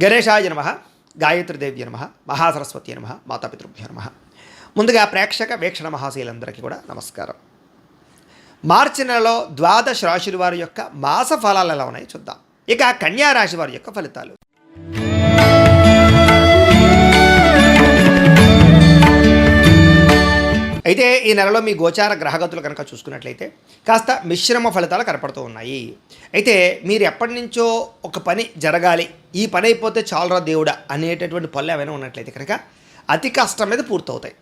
గణేశాయ నమ గాయత్రిదేవి నమ మహాసరస్వతి నమ మాతాపితృభ్య నమ. ముందుగా ప్రేక్షక వీక్షణ మహాశీలందరికీ కూడా నమస్కారం. మార్చి నెలలో ద్వాదశ రాశుల వారి యొక్క మాస ఫలాలు ఎలా ఉన్నాయో చూద్దాం. ఇక కన్యా రాశి వారి యొక్క ఫలితాలు. అయితే ఈ నెలలో మీ గోచార గ్రహగతులు కనుక చూసుకున్నట్లయితే కాస్త మిశ్రమ ఫలితాలు కనపడుతూ ఉన్నాయి. అయితే మీరు ఎప్పటి నుంచో ఒక పని జరగాలి ఈ పని అయిపోతే చాలరా దేవుడా అనేటటువంటి పనులు ఏమైనా ఉన్నట్లయితే కనుక అతి కష్టం మీద పూర్తవుతాయి.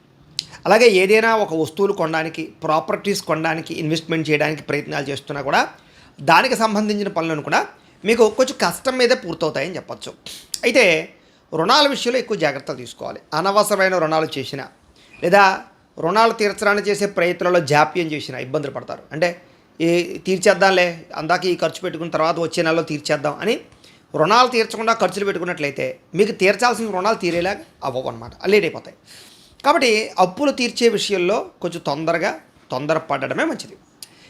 అలాగే ఏదైనా ఒక వస్తువులు కొనడానికి ప్రాపర్టీస్ కొనడానికి ఇన్వెస్ట్మెంట్ చేయడానికి ప్రయత్నాలు చేస్తున్నా కూడా దానికి సంబంధించిన పనులను కూడా మీకు కొంచెం కష్టం మీదే పూర్తవుతాయని చెప్పచ్చు. అయితే రుణాల విషయంలో ఎక్కువ జాగ్రత్తలు తీసుకోవాలి. అనవసరమైన రుణాలు చేసిన లేదా రుణాలు తీర్చడానికి చేసే ప్రయత్నంలో జాప్యం చేసిన ఇబ్బందులు పడతారు. అంటే ఈ తీర్చేద్దాంలే అందాక ఈ ఖర్చు పెట్టుకున్న తర్వాత వచ్చే నెలలో తీర్చేద్దాం అని రుణాలు తీర్చకుండా ఖర్చులు పెట్టుకున్నట్లయితే మీకు తీర్చాల్సిన రుణాలు తీరేలా అవ్వవు అనమాట లేట్ అయిపోతాయి. కాబట్టి అప్పులు తీర్చే విషయంలో కొంచెం తొందరగా తొందరపడడమే మంచిది.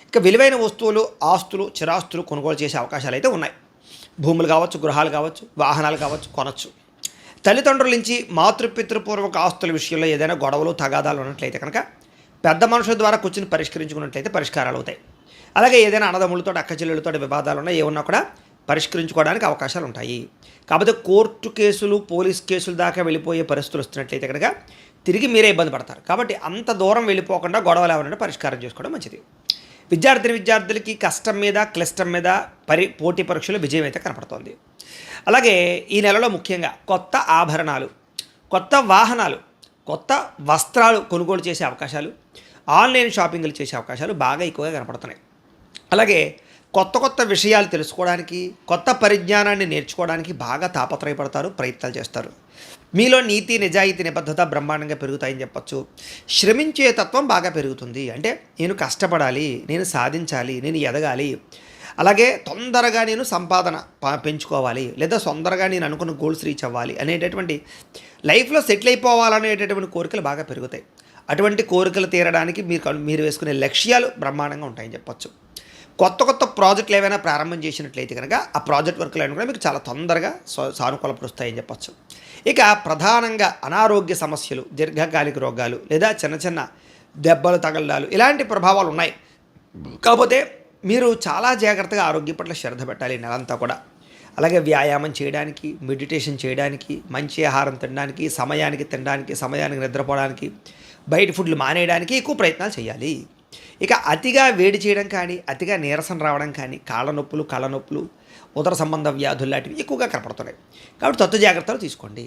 ఇక విలువైన వస్తువులు ఆస్తులు చిరాస్తులు కొనుగోలు చేసే అవకాశాలు అయితే ఉన్నాయి. భూములు కావచ్చు గృహాలు కావచ్చు వాహనాలు కావచ్చు కొనచ్చు. తల్లిదండ్రుల నుంచి మాతృపితృపూర్వక ఆస్తుల విషయంలో ఏదైనా గొడవలు తగాదాలు ఉన్నట్లయితే కనుక పెద్ద మనుషుల ద్వారా కూర్చుని పరిష్కరించుకున్నట్లయితే పరిష్కారాలు అవుతాయి. అలాగే ఏదైనా అన్నదమ్ములతో అక్కచెల్లెలతో వివాదాలు ఉన్నా ఏమన్నా కూడా పరిష్కరించుకోవడానికి అవకాశాలు ఉంటాయి. కాకపోతే కోర్టు కేసులు పోలీస్ కేసులు దాకా వెళ్ళిపోయే పరిస్థితులు వస్తున్నట్లయితే కనుక తిరిగి మీరే ఇబ్బంది పడతారు. కాబట్టి అంత దూరం వెళ్ళిపోకుండా గొడవలు ఎవరైనా పరిష్కారం చేసుకోవడం మంచిది. విద్యార్థిని విద్యార్థులకి కష్టం మీద క్లిష్టం మీద పరి పోటీ పరీక్షలు విజయం అయితే కనపడుతోంది. అలాగే ఈ నెలలో ముఖ్యంగా కొత్త ఆభరణాలు కొత్త వాహనాలు కొత్త వస్త్రాలు కొనుగోలు చేసే అవకాశాలు ఆన్లైన్ షాపింగ్లు చేసే అవకాశాలు బాగా ఎక్కువగా కనపడుతున్నాయి. అలాగే కొత్త కొత్త విషయాలు తెలుసుకోవడానికి కొత్త పరిజ్ఞానాన్ని నేర్చుకోవడానికి బాగా తాపత్రయపడతారు ప్రయత్నాలు చేస్తారు. మీలో నీతి నిజాయితీ నిబద్ధత బ్రహ్మాండంగా పెరుగుతాయని చెప్పచ్చు. శ్రమించే తత్వం బాగా పెరుగుతుంది. అంటే నేను కష్టపడాలి నేను సాధించాలి నేను ఎదగాలి. అలాగే తొందరగా నేను సంపాదన పెంచుకోవాలి. లేదా తొందరగా నేను అనుకున్న గోల్స్ రీచ్ అవ్వాలి అనేటటువంటి లైఫ్లో సెటిల్ అయిపోవాలనేటటువంటి కోరికలు బాగా పెరుగుతాయి. అటువంటి కోరికలు తీరడానికి మీరు మీరు వేసుకునే లక్ష్యాలు బ్రహ్మాండంగా ఉంటాయని చెప్పొచ్చు. కొత్త కొత్త ప్రాజెక్టులు ఏవైనా ప్రారంభం చేసినట్లయితే కనుక ఆ ప్రాజెక్ట్ వర్క్లు అయినా కూడా మీకు చాలా తొందరగా సానుకూల సానుకూలపరుస్తాయని చెప్పచ్చు. ఇక ప్రధానంగా అనారోగ్య సమస్యలు దీర్ఘకాలిక రోగాలు లేదా చిన్న చిన్న దెబ్బలు తగలడాలు ఇలాంటి ప్రభావాలు ఉన్నాయి. కాకపోతే మీరు చాలా జాగ్రత్తగా ఆరోగ్యం పట్ల శ్రద్ధ పెట్టాలి నెలంతా కూడా. అలాగే వ్యాయామం చేయడానికి మెడిటేషన్ చేయడానికి మంచి ఆహారం తినడానికి సమయానికి తినడానికి సమయానికి నిద్రపోవడానికి బయట ఫుడ్లు మానేయడానికి ఎక్కువ ప్రయత్నాలు చేయాలి. ఇక అతిగా వేడి చేయడం కానీ అతిగా నీరసం రావడం కానీ కాళ్ళ నొప్పులు కళ్ళ నొప్పులు ఉదర సంబంధ వ్యాధులు లాంటివి ఎక్కువగా కనపడుతున్నాయి. కాబట్టి తత్వ జాగ్రత్తలు తీసుకోండి.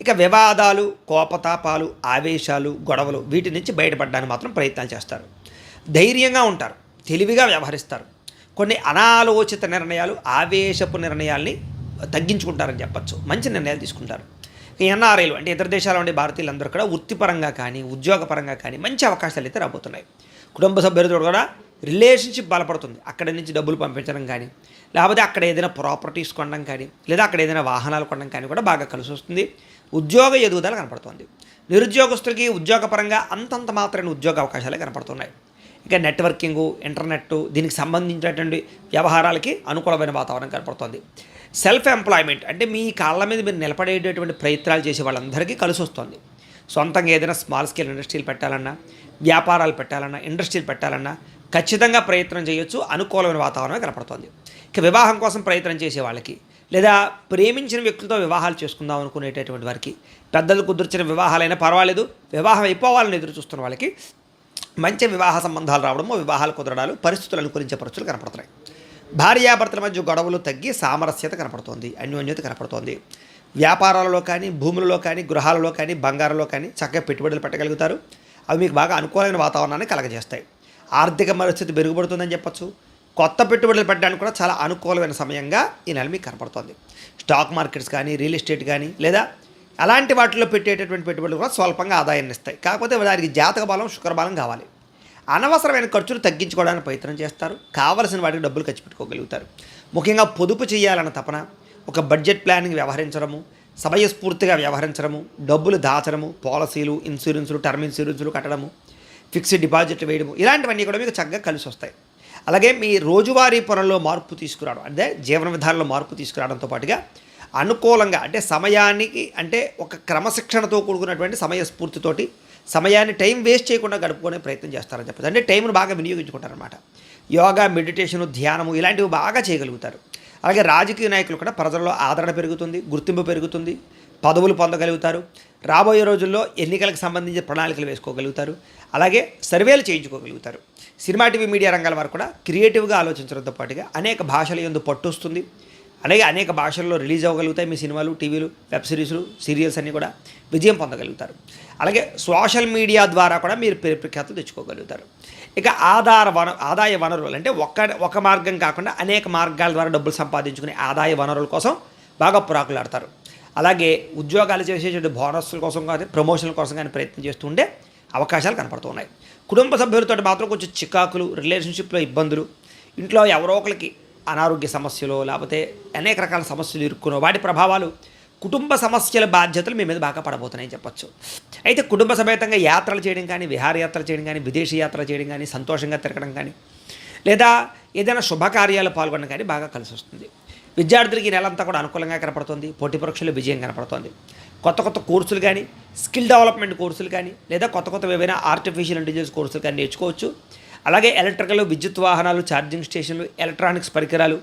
ఇక వివాదాలు కోపతాపాలు ఆవేశాలు గొడవలు వీటి నుంచి బయటపడడానికి మాత్రం ప్రయత్నాలు చేస్తారు. ధైర్యంగా ఉంటారు. తెలివిగా వ్యవహరిస్తారు. కొన్ని అనాలోచిత నిర్ణయాలు ఆవేశపు నిర్ణయాల్ని తగ్గించుకుంటారని చెప్పచ్చు. మంచి నిర్ణయాలు తీసుకుంటారు. ఎన్ఆర్ఐలు అంటే ఇతర దేశాల ఉండే భారతీయులందరూ కూడా వృత్తిపరంగా కానీ ఉద్యోగపరంగా కానీ మంచి అవకాశాలు అయితే రాబోతున్నాయి. కుటుంబ సభ్యులతో కూడా రిలేషన్షిప్ బలపడుతుంది. అక్కడి నుంచి డబ్బులు పంపించడం కానీ లేకపోతే అక్కడ ఏదైనా ప్రాపర్టీస్ కొనడం కానీ లేదా అక్కడ ఏదైనా వాహనాలు కొనడం కానీ కూడా బాగా కలిసి వస్తుంది. ఉద్యోగ ఎదుగుదల కనపడుతుంది. నిరుద్యోగస్తులకి ఉద్యోగపరంగా అంతంత మాత్రమే ఉద్యోగ అవకాశాలే కనపడుతున్నాయి. ఇంకా నెట్వర్కింగ్ ఇంటర్నెట్ దీనికి సంబంధించినటువంటి వ్యవహారాలకి అనుకూలమైన వాతావరణం కనపడుతుంది. సెల్ఫ్ ఎంప్లాయ్మెంట్ అంటే మీ కాళ్ళ మీద మీరు నిలబడేటటువంటి ప్రయత్నాలు చేసే వాళ్ళందరికీ కలిసి వస్తుంది సొంతంగా ఏదైనా స్మాల్ స్కేల్ ఇండస్ట్రీలు పెట్టాలన్నా వ్యాపారాలు పెట్టాలన్నా ఇండస్ట్రీలు పెట్టాలన్నా ఖచ్చితంగా ప్రయత్నం చేయొచ్చు. అనుకూలమైన వాతావరణమే కనపడుతుంది. ఇక వివాహం కోసం ప్రయత్నం చేసే వాళ్ళకి లేదా ప్రేమించిన వ్యక్తులతో వివాహాలు చేసుకుందాం అనుకునేటటువంటి వారికి పెద్దలు కుదుర్చిన వివాహాలైనా పర్వాలేదు వివాహం అయిపోవాలని ఎదురు చూస్తున్న వాళ్ళకి మంచి వివాహ సంబంధాలు రావడము వివాహాలు కుదరడాలు పరిస్థితులు అనుకూలించే పరిస్థితులు కనపడుతున్నాయి. భార్యాభర్తల మధ్య గొడవలు తగ్గి సామరస్యత కనపడుతోంది అన్యోన్యత కనపడుతోంది. వ్యాపారాలలో కానీ భూములలో కానీ గృహాలలో కానీ బంగారంలో కానీ చక్కగా పెట్టుబడులు పెట్టగలుగుతారు. అవి మీకు బాగా అనుకూలమైన వాతావరణాన్ని కలగజేస్తాయి. ఆర్థిక పరిస్థితి మెరుగుపడుతుందని చెప్పొచ్చు. కొత్త పెట్టుబడులు పెట్టడానికి కూడా చాలా అనుకూలమైన సమయంగా ఈ నెల మీకు కనపడుతుంది. స్టాక్ మార్కెట్స్ కానీ రియల్ ఎస్టేట్ కానీ లేదా అలాంటి వాటిలో పెట్టేటటువంటి పెట్టుబడులు కూడా స్వల్పంగా ఆదాయాన్ని ఇస్తాయి. కాకపోతే దానికి జాతక బలం శుక్రబలం కావాలి. అనవసరమైన ఖర్చులు తగ్గించుకోవడానికి ప్రయత్నం చేస్తారు. కావలసిన వాటికి డబ్బులు ఖర్చు పెట్టుకోగలుగుతారు. ముఖ్యంగా పొదుపు చేయాలన్న తపన ఒక బడ్జెట్ ప్లానింగ్ వ్యవహరించడము సమయస్ఫూర్తిగా వ్యవహరించడము డబ్బులు దాచడము పాలసీలు ఇన్సూరెన్సులు టర్మ్ ఇన్సూరెన్సులు కట్టడము ఫిక్స్డ్ డిపాజిట్లు వేయడము ఇలాంటివన్నీ కూడా మీకు చక్కగా కలిసి వస్తాయి. అలాగే మీ రోజువారీ పనుల్లో మార్పు తీసుకురావడం అంటే జీవన విధానంలో మార్పు తీసుకురావడంతో పాటుగా అనుకూలంగా అంటే సమయానికి అంటే ఒక క్రమశిక్షణతో కూడుకున్నటువంటి సమయ స్ఫూర్తితోటి సమయాన్ని టైం వేస్ట్ చేయకుండా గడుపుకునే ప్రయత్నం చేస్తారని చెప్పచ్చు. అంటే టైంను బాగా వినియోగించుకుంటారనమాట యోగా మెడిటేషను ధ్యానము ఇలాంటివి బాగా చేయగలుగుతారు. అలాగే రాజకీయ నాయకులు కూడా ప్రజల్లో ఆదరణ పెరుగుతుంది గుర్తింపు పెరుగుతుంది పదవులు పొందగలుగుతారు. రాబోయే రోజుల్లో ఎన్నికలకు సంబంధించిన ప్రణాళికలు వేసుకోగలుగుతారు. అలాగే సర్వేలు చేయించుకోగలుగుతారు. సినిమా టీవీ మీడియా రంగాల వారు కూడా క్రియేటివ్గా ఆలోచించడంతో పాటుగా అనేక భాషల ఎందు పట్టు వస్తుంది. అలాగే అనేక భాషల్లో రిలీజ్ అవ్వగలుగుతాయి మీ సినిమాలు టీవీలు వెబ్ సిరీస్లు సీరియల్స్ అన్నీ కూడా విజయం పొందగలుగుతారు. అలాగే సోషల్ మీడియా ద్వారా కూడా మీరు పేరు ప్రఖ్యాతులు తెచ్చుకోగలుగుతారు. ఇక ఆధార వన ఆదాయ వనరులు అంటే ఒక్క ఒక మార్గం కాకుండా అనేక మార్గాల ద్వారా డబ్బులు సంపాదించుకునే ఆదాయ వనరుల కోసం బాగా పురాకులాడతారు. అలాగే ఉద్యోగాలు చేసేటువంటి బోనస్ల కోసం కానీ ప్రమోషన్ల కోసం కానీ ప్రయత్నం చేస్తూ ఉండే అవకాశాలు కనపడుతున్నాయి కుటుంబ సభ్యులతో మాత్రం కొంచెం చికాకులు రిలేషన్షిప్లో ఇబ్బందులు ఇంట్లో ఎవరో ఒకరికి అనారోగ్య సమస్యలు లేకపోతే అనేక రకాల సమస్యలు ఇరుక్కునో వాటి ప్రభావాలు కుటుంబ సమస్యల బాధ్యతలు మీ మీద బాగా పడబోతున్నాయని చెప్పొచ్చు. అయితే కుటుంబ సమేతంగా యాత్రలు చేయడం కానీ విహారయాత్రలు చేయడం కానీ విదేశీ యాత్రలు చేయడం కానీ సంతోషంగా తిరగడం కానీ లేదా ఏదైనా శుభకార్యాలు పాల్గొనడం కానీ బాగా కలిసి వస్తుంది. విద్యార్థులకి నెలంతా కూడా అనుకూలంగా కనపడుతుంది. పోటీ పరీక్షలు విజయం కనపడుతుంది. కొత్త కొత్త కోర్సులు కానీ స్కిల్ డెవలప్మెంట్ కోర్సులు కానీ లేదా కొత్త కొత్త ఏవైనా ఆర్టిఫిషియల్ ఇంటెలిజెన్స్ కోర్సులు కానీ నేర్చుకోవచ్చు. అలాగే ఎలక్ట్రికల్ విద్యుత్ వాహనాలు ఛార్జింగ్ స్టేషన్లు ఎలక్ట్రానిక్స్ పరికరాలు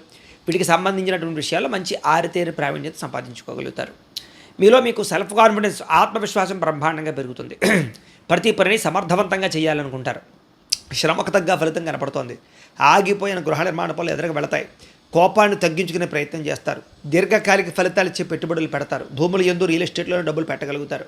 వీటికి సంబంధించినటువంటి విషయాల్లో మంచి ఆరితేరి ప్రావీణ్యత సంపాదించుకోగలుగుతారు. మీలో మీకు సెల్ఫ్ కాన్ఫిడెన్స్ ఆత్మవిశ్వాసం బ్రహ్మాండంగా పెరుగుతుంది. ప్రతి పనిని సమర్థవంతంగా చేయాలనుకుంటారు. శ్రమకు తగ్గ ఫలితం కనపడుతోంది. ఆగిపోయిన గృహ నిర్మాణ పనులు ఎదురుగా వెళతాయి. కోపాన్ని తగ్గించుకునే ప్రయత్నం చేస్తారు. దీర్ఘకాలిక ఫలితాలు ఇచ్చే పెట్టుబడులు పెడతారు. భూములు ఎందు రియల్ ఎస్టేట్లో డబ్బులు పెట్టగలుగుతారు.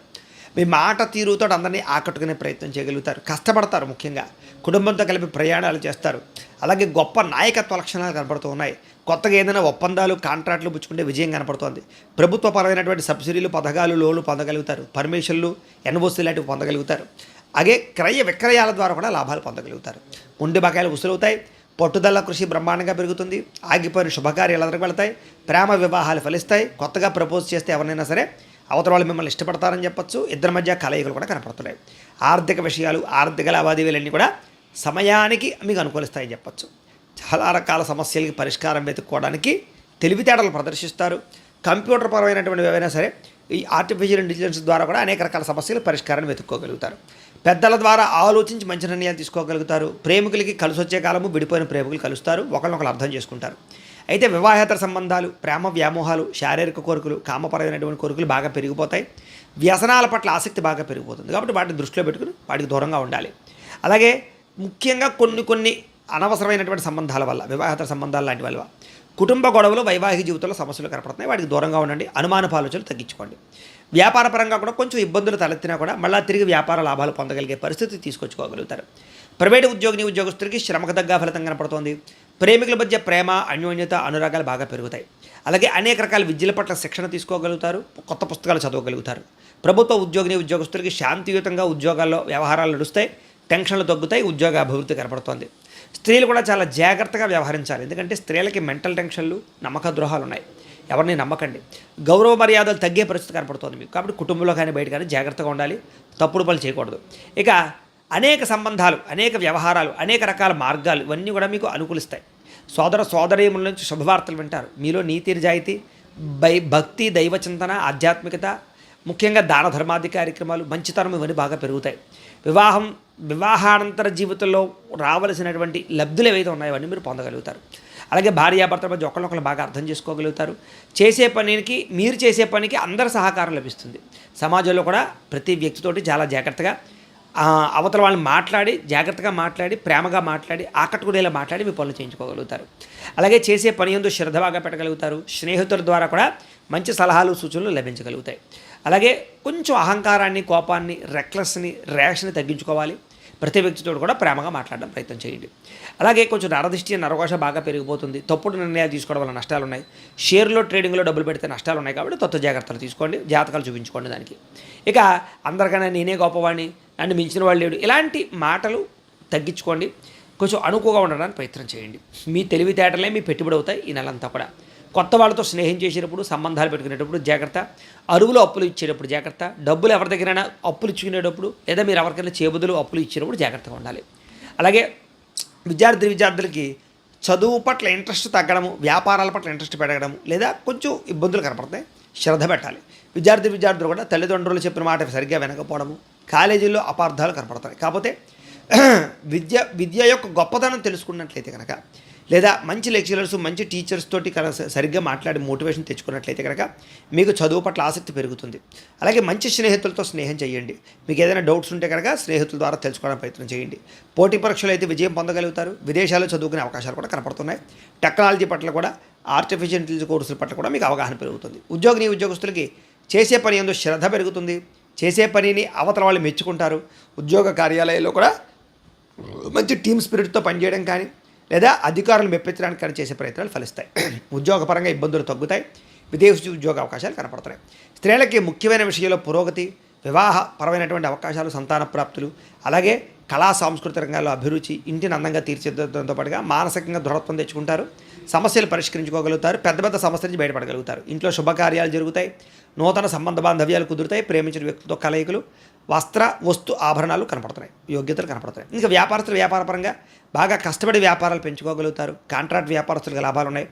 మీ మాట తీరుతో అందరినీ ఆకట్టుకునే ప్రయత్నం చేయగలుగుతారు. కష్టపడతారు ముఖ్యంగా. కుటుంబంతో కలిపి ప్రయాణాలు చేస్తారు. అలాగే గొప్ప నాయకత్వ లక్షణాలు కనపడుతూ ఉన్నాయి. కొత్తగా ఏదైనా ఒప్పందాలు కాంట్రాక్టులు పుచ్చుకుంటే విజయం కనపడుతోంది. ప్రభుత్వపరమైనటువంటి సబ్సిడీలు పథకాలు లోన్లు పొందగలుగుతారు. పర్మిషన్లు ఎన్ఓసీ లాంటివి పొందగలుగుతారు. అలాగే క్రయ విక్రయాల ద్వారా కూడా లాభాలు పొందగలుగుతారు. ఉండి బకాయిలు ఉసులవుతాయి పట్టుదల కృషి బ్రహ్మాండంగా పెరుగుతుంది. ఆగిపోయిన శుభకార్యాలు ఎదురుకు ప్రేమ వివాహాలు ఫలిస్తాయి. కొత్తగా ప్రపోజ్ చేస్తే ఎవరినైనా సరే అవతల వాళ్ళు మిమ్మల్ని ఇష్టపడతారని చెప్పొచ్చు. ఇద్దరి మధ్య కలయికలు కూడా కనపడుతున్నాయి. ఆర్థిక విషయాలు ఆర్థిక లావాదేవీలన్నీ కూడా సమయానికి మీకు అనుకూలిస్తాయని చెప్పొచ్చు. చాలా రకాల సమస్యలకి పరిష్కారం వెతుక్కోవడానికి తెలివితేటలు ప్రదర్శిస్తారు. కంప్యూటర్ పరమైనటువంటి ఏవైనా సరే ఈ ఆర్టిఫిషియల్ ఇంటెలిజెన్స్ ద్వారా కూడా అనేక రకాల సమస్యలు పరిష్కారాన్ని వెతుక్కోగలుగుతారు. పెద్దల ద్వారా ఆలోచించి మంచి నిర్ణయాలు తీసుకోగలుగుతారు. ప్రేమికులకి కలిసి వచ్చే కాలము విడిపోయిన ప్రేమికులు కలుస్తారు. ఒకరినొకరు అర్థం చేసుకుంటారు. అయితే వివాహేతర సంబంధాలు ప్రేమ వ్యామోహాలు శారీరక కోరికలు కామపరమైనటువంటి కోరికలు బాగా పెరిగిపోతాయి. వ్యసనాల పట్ల ఆసక్తి బాగా పెరిగిపోతుంది. కాబట్టి వాటిని దృష్టిలో పెట్టుకుని వాటికి దూరంగా ఉండాలి. అలాగే ముఖ్యంగా కొన్ని కొన్ని అనవసరమైనటువంటి సంబంధాల వల్ల వివాహేతర సంబంధాలు లాంటి వల్ల. కుటుంబ గొడవలు వైవాహిక జీవితంలో సమస్యలు కనపడుతున్నాయి. వాటికి దూరంగా ఉండండి. అనుమానపు ఆలోచనలు తగ్గించుకోండి. వ్యాపార పరంగా కూడా కొంచెం ఇబ్బందులు తలెత్తినా కూడా మళ్ళీ తిరిగి వ్యాపార లాభాలు పొందగలిగే పరిస్థితి తీసుకొచ్చుకోగలుగుతారు. ప్రైవేటు ఉద్యోగిని ఉద్యోగస్తులకి శ్రమకు తగ్గ ఫలితం కనపడుతోంది. ప్రేమికుల మధ్య ప్రేమ అన్యోన్యత అనురాగాలు బాగా పెరుగుతాయి. అలాగే అనేక రకాల విద్యల పట్ల శిక్షణ తీసుకోగలుగుతారు కొత్త పుస్తకాలు చదవగలుగుతారు. ప్రభుత్వ ఉద్యోగిని ఉద్యోగస్తులకి శాంతియుతంగా ఉద్యోగాల్లో వ్యవహారాలు నడుస్తాయి టెన్షన్లు తగ్గుతాయి ఉద్యోగ అభివృద్ధి కనపడుతోంది. స్త్రీలు కూడా చాలా జాగ్రత్తగా వ్యవహరించాలి. ఎందుకంటే స్త్రీలకి మెంటల్ టెన్షన్లు నమ్మక ద్రోహాలు ఉన్నాయి. ఎవరిని నమ్మకండి. గౌరవ మర్యాదలు తగ్గే పరిస్థితి కనపడుతుంది మీకు. కాబట్టి కుటుంబంలో కానీ బయట కానీ జాగ్రత్తగా ఉండాలి. తప్పుడు పనులు చేయకూడదు. ఇక అనేక సంబంధాలు అనేక వ్యవహారాలు అనేక రకాల మార్గాలు ఇవన్నీ కూడా మీకు అనుకూలిస్తాయి. సోదర సోదరీముల నుంచి శుభవార్తలు వింటారు. మీలో నీతి నిజాయితీ బై భక్తి దైవ చింతన ఆధ్యాత్మికత ముఖ్యంగా దాన ధర్మాది కార్యక్రమాలు మంచితనం ఇవన్నీ బాగా పెరుగుతాయి. వివాహం వివాహానంతర జీవితంలో రావలసినటువంటి లబ్ధులు ఏవైతే ఉన్నాయో అవన్నీ మీరు పొందగలుగుతారు. అలాగే భార్యాభర్తల మధ్య ఒకరినొకరు బాగా అర్థం చేసుకోగలుగుతారు. చేసే పనికి మీరు చేసే పనికి అందరి సహకారం లభిస్తుంది. సమాజంలో కూడా ప్రతి వ్యక్తితోటి చాలా జాగ్రత్తగా అవతల వాళ్ళని మాట్లాడి జాగ్రత్తగా మాట్లాడి ప్రేమగా మాట్లాడి ఆకట్టుకునేలా మాట్లాడి మీ పనులు చేయించుకోగలుగుతారు. అలాగే చేసే పని ఎందు శ్రద్ధ బాగా పెట్టగలుగుతారు. స్నేహితుల ద్వారా కూడా మంచి సలహాలు సూచనలు లభించగలుగుతాయి. అలాగే కొంచెం అహంకారాన్ని కోపాన్ని రెక్లెస్ని ర్యాష్ని తగ్గించుకోవాలి. ప్రతి వ్యక్తితో కూడా ప్రేమగా మాట్లాడడం ప్రయత్నం చేయండి. అలాగే కొంచెం నరదృష్టి నరఘోష బాగా పెరిగిపోతుంది. తప్పుడు నిర్ణయాలు తీసుకోవడం వల్ల నష్టాలు ఉన్నాయి షేర్లో ట్రేడింగ్లో డబ్బులు పెడితే నష్టాలు ఉన్నాయి కాబట్టి కొత్త జాగ్రత్తలు తీసుకోండి. జాతకాలు చూపించుకోండి దానికి. ఇక అందరికన్నా నేనే గొప్పవాడిని? అండ్ మించిన వాళ్ళు లేడు. ఇలాంటి మాటలు తగ్గించుకోండి. కొంచెం అనుకువగా ఉండడానికి ప్రయత్నం చేయండి. మీ తెలివితేటలే మీ పెట్టుబడి అవుతాయి ఈ నెలంతా కూడా. కొత్త వాళ్ళతో స్నేహం చేసేటప్పుడు సంబంధాలు పెట్టుకునేటప్పుడు జాగ్రత్త. అరువులు అప్పులు ఇచ్చేటప్పుడు జాగ్రత్త. డబ్బులు ఎవరి దగ్గరైనా అప్పులు ఇచ్చుకునేటప్పుడు లేదా మీరు ఎవరికైనా చేబుదులు అప్పులు ఇచ్చేటప్పుడు జాగ్రత్తగా ఉండాలి. అలాగే విద్యార్థి విద్యార్థులకి చదువు పట్ల ఇంట్రెస్ట్ తగ్గడము వ్యాపారాల పట్ల ఇంట్రెస్ట్ పెరగడము లేదా కొంచెం ఇబ్బందులు కనపడతాయి. శ్రద్ధ పెట్టాలి. విద్యార్థి విద్యార్థులు కూడా తల్లిదండ్రులు చెప్పిన మాట సరిగ్గా వినకపోవడము కాలేజీల్లో అపార్థాలు కనపడతాయి. కాకపోతే విద్య విద్య యొక్క గొప్పతనం తెలుసుకున్నట్లయితే కనుక లేదా మంచి లెక్చరర్స్ మంచి టీచర్స్ తోటి కనుక సరిగ్గా మాట్లాడి మోటివేషన్ తెచ్చుకున్నట్లయితే కనుక మీకు చదువు పట్ల ఆసక్తి పెరుగుతుంది. అలాగే మంచి స్నేహితులతో స్నేహం చేయండి. మీకు ఏదైనా డౌట్స్ ఉంటే కనుక స్నేహితుల ద్వారా తెలుసుకోవడానికి ప్రయత్నం చేయండి. పోటీ పరీక్షలు అయితే విజయం పొందగలుగుతారు. విదేశాల్లో చదువుకునే అవకాశాలు కూడా కనపడుతున్నాయి. టెక్నాలజీ పట్ల కూడా ఆర్టిఫిషియల్ ఇంటెలిజెన్స్ కోర్సుల పట్ల కూడా మీకు అవగాహన పెరుగుతుంది. ఉద్యోగిని ఉద్యోగస్తులకి చేసే పని ఎందుకు శ్రద్ధ పెరుగుతుంది. చేసే పనిని అవతల వాళ్ళు మెచ్చుకుంటారు. ఉద్యోగ కార్యాలయాల్లో కూడా మంచి టీమ్ స్పిరిట్తో పనిచేయడం కానీ లేదా అధికారులు మెప్పించడానికి కానీ చేసే ప్రయత్నాలు ఫలిస్తాయి. ఉద్యోగపరంగా ఇబ్బందులు తగ్గుతాయి. విదేశీ ఉద్యోగ అవకాశాలు కనపడుతున్నాయి స్త్రీలకి ముఖ్యమైన విషయంలో పురోగతి వివాహపరమైనటువంటి అవకాశాలు సంతాన ప్రాప్తులు అలాగే కళా సాంస్కృతిక రంగాల్లో అభిరుచి ఇంటిని అందంగా తీర్చిదిద్దడంతో పాటుగా మానసికంగా దృఢత్వం తెచ్చుకుంటారు. సమస్యలు పరిష్కరించుకోగలుగుతారు. పెద్ద పెద్ద సమస్యల నుంచి బయటపడగలుగుతారు. ఇంట్లో శుభకార్యాలు జరుగుతాయి. నూతన సంబంధ బాంధవ్యాలు కుదురుతాయి. ప్రేమించిన వ్యక్తితో కలయికలు వస్త్ర వస్తు ఆభరణాలు కనపడుతున్నాయి. యోగ్యతలు కనపడుతున్నాయి. ఇంకా వ్యాపారస్తులు వ్యాపారపరంగా బాగా కష్టపడి వ్యాపారాలు పెంచుకోగలుగుతారు. కాంట్రాక్ట్ వ్యాపారస్తులకు లాభాలు ఉన్నాయి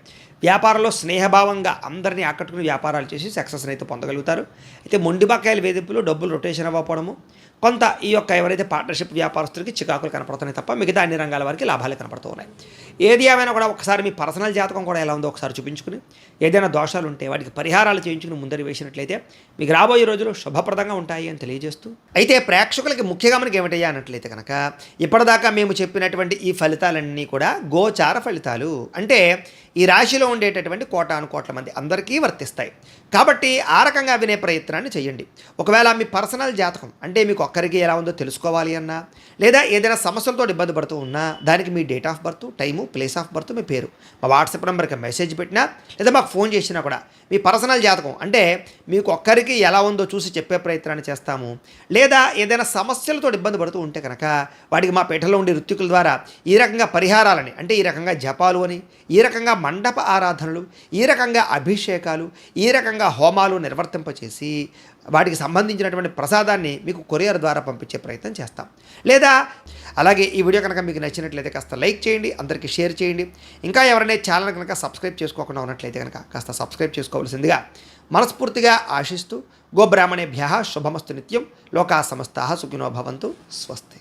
వ్యాపారంలో స్నేహభావంగా అందరినీ ఆకట్టుకుని వ్యాపారాలు చేసి సక్సెస్ని అయితే పొందగలుగుతారు. అయితే మొండి బకాయిల వేధింపులు డబ్బులు రొటేషన్ అవ్వకపోవడము కొంత ఈ యొక్క ఎవరైతే పార్ట్నర్షిప్ వ్యాపారస్తులకి చికాకులు కనపడుతున్నాయి తప్ప మిగతా అన్ని రంగాల వారికి లాభాలు కనపడుతూ ఉన్నాయి ఏది ఏమైనా కూడా ఒకసారి మీ పర్సనల్ జాతకం కూడా ఎలా ఉందో ఒకసారి చూపించుకుని ఏదైనా దోషాలు ఉంటే వాటికి పరిహారాలు చేయించుకుని ముందరి వేసినట్లయితే మీకు రాబోయే రోజులు శుభప్రదంగా ఉంటాయి అని తెలియజేస్తూ. అయితే ప్రేక్షకులకి ముఖ్యంగా మనకి ఏమిటయ్యా అన్నట్లయితే కనుక ఇప్పటిదాకా మేము చెప్పినటువంటి ఈ ఫలితాలన్నీ కూడా గోచార ఫలితాలు. అంటే ఈ రాశిలో ఉండేటటువంటి కోటాను కోట్ల మంది అందరికీ వర్తిస్తాయి. కాబట్టి ఆ రకంగా వినే ప్రయత్నాన్ని చేయండి. ఒకవేళ మీ పర్సనల్ జాతకం అంటే మీకు ఒక్కరికి ఎలా ఉందో తెలుసుకోవాలి అన్నా లేదా ఏదైనా సమస్యలతో ఇబ్బంది పడుతూ ఉన్నా దానికి మీ date of birth time place of birth మీ పేరు. మా వాట్సాప్ నెంబర్కి మెసేజ్ పెట్టినా లేదా మాకు ఫోన్ చేసినా కూడా మీ పర్సనల్ జాతకం అంటే మీకు ఒక్కరికి ఎలా ఉందో చూసి చెప్పే ప్రయత్నాన్ని చేస్తాము. లేదా ఏదైనా సమస్యలతో ఇబ్బంది పడుతూ ఉంటే కనుక వాటికి మా పీఠలో ఉండే ఋత్వికుల ద్వారా ఈ రకంగా పరిహారాలని అంటే ఈ రకంగా జపాలు అని ఈ రకంగా మండప ఆరాధనలు ఈ రకంగా అభిషేకాలు ఈ రకంగా హోమాలు నిర్వర్తింపచేసి వాటికి సంబంధించినటువంటి ప్రసాదాన్ని మీకు కొరియర్ ద్వారా పంపించే ప్రయత్నం చేస్తాం. లేదా అలాగే ఈ వీడియో కనుక మీకు నచ్చినట్లయితే కాస్త లైక్ చేయండి అందరికీ షేర్ చేయండి. ఇంకా ఎవరైనా ఛానల్ కనుక సబ్స్క్రైబ్ చేసుకోకుండా ఉన్నట్లయితే కనుక కాస్త సబ్స్క్రైబ్ చేసుకోవాల్సిందిగా మనస్ఫూర్తిగా ఆశిస్తూ గోబ్రాహ్మణేభ్య శుభమస్తు నిత్యం లోకా సమస్తా సుఖినో భవంతు స్వస్తి.